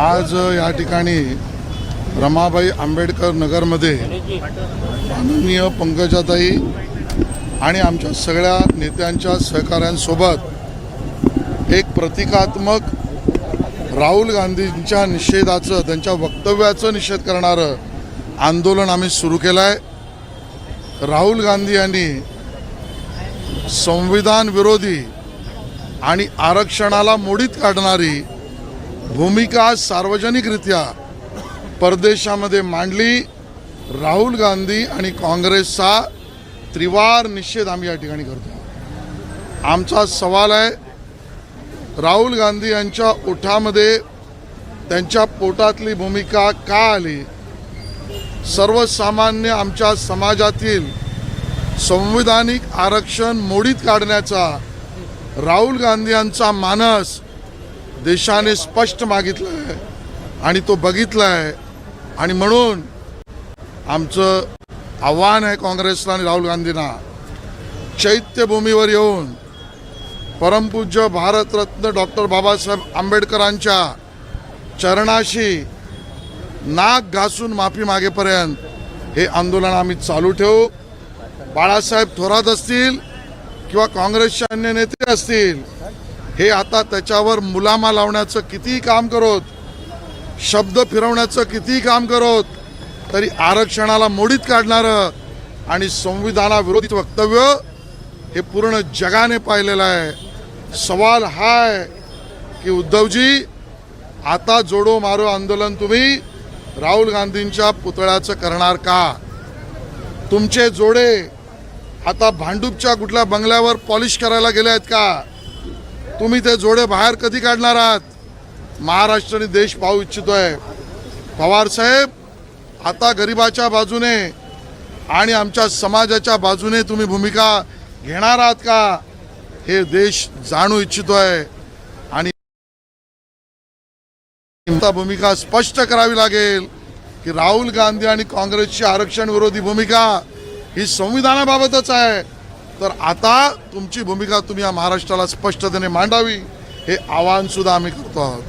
आज या ठिकाणी रमाबाई आंबेडकर नगरमध्ये माननीय पंकजाताई आणि आमच्या सगळ्या नेत्यांच्या सहकाऱ्यांसोबत एक प्रतिकात्मक राहुल गांधींच्या निषेधाचं त्यांच्या वक्तव्याचं निषेध करणारं आंदोलन आम्ही सुरू केलं आहे राहुल गांधी यांनी संविधान विरोधी आणि आरक्षणाला मोडीत काढणारी भूमिका सार्वजनिकरित्या परदेशामध्ये मांडली. राहुल गांधी आणि काँग्रेसचा त्रिवार निषेध आम्ही या ठिकाणी करतो. आमचा सवाल आहे राहुल गांधी यांच्या ओठामध्ये त्यांच्या पोटातली भूमिका का आली? सर्वसामान्य आमच्या समाजातील संविधानिक आरक्षण मोडीत काढण्याचा राहुल गांधी यांचा मानस देशाने स्पष्ट मागितलं आहे आणि तो बघितला आहे. आणि म्हणून आमचं आव्हान आहे काँग्रेसला आणि राहुल गांधींना. चैत्यभूमीवर येऊन परमपूज्य भारतरत्न डॉक्टर बाबासाहेब आंबेडकरांच्या चरणाशी नाक घासून माफी मागेपर्यंत हे आंदोलन आम्ही चालू ठेवू. बाळासाहेब थोरात असतील किंवा काँग्रेसचे अन्य नेते असतील हे आता त्याच्यावर मुलामा लावण्याचं कितीही काम करोत शब्द फिरवण्याचं कितीही काम करोत तरी आरक्षणाला मोडीत काढणारं आणि संविधानाविरोधी वक्तव्य हे पूर्ण जगाने पाहिलेलं आहे. सवाल हा आहे की उद्धवजी आता जोडो मारो आंदोलन तुम्ही राहुल गांधींच्या पुतळ्याचं करणार का? तुमचे जोडे आता भांडूपच्या कुठल्या बंगल्यावर पॉलिश करायला गेले आहेत का? तुम्ही ते जोडे बाहेर कधी काढणार आहात? महाराष्ट्र आणि देश पाहू इच्छितोय. पवार साहेब आता गरिबाच्या बाजूने आणि आमच्या समाजाच्या बाजूने तुम्ही भूमिका घेणार आहात का? हे देश जाणू इच्छितोय. आणि भूमिका स्पष्ट करावी लागेल की राहुल गांधी आणि काँग्रेसची आरक्षण विरोधी भूमिका ही संविधानाबाबतच आहे. तर आता तुमची भूमिका तुम्ही या महाराष्ट्राला स्पष्टतेने मांडावी हे आवाहनसुद्धा आम्ही करतो आहोत.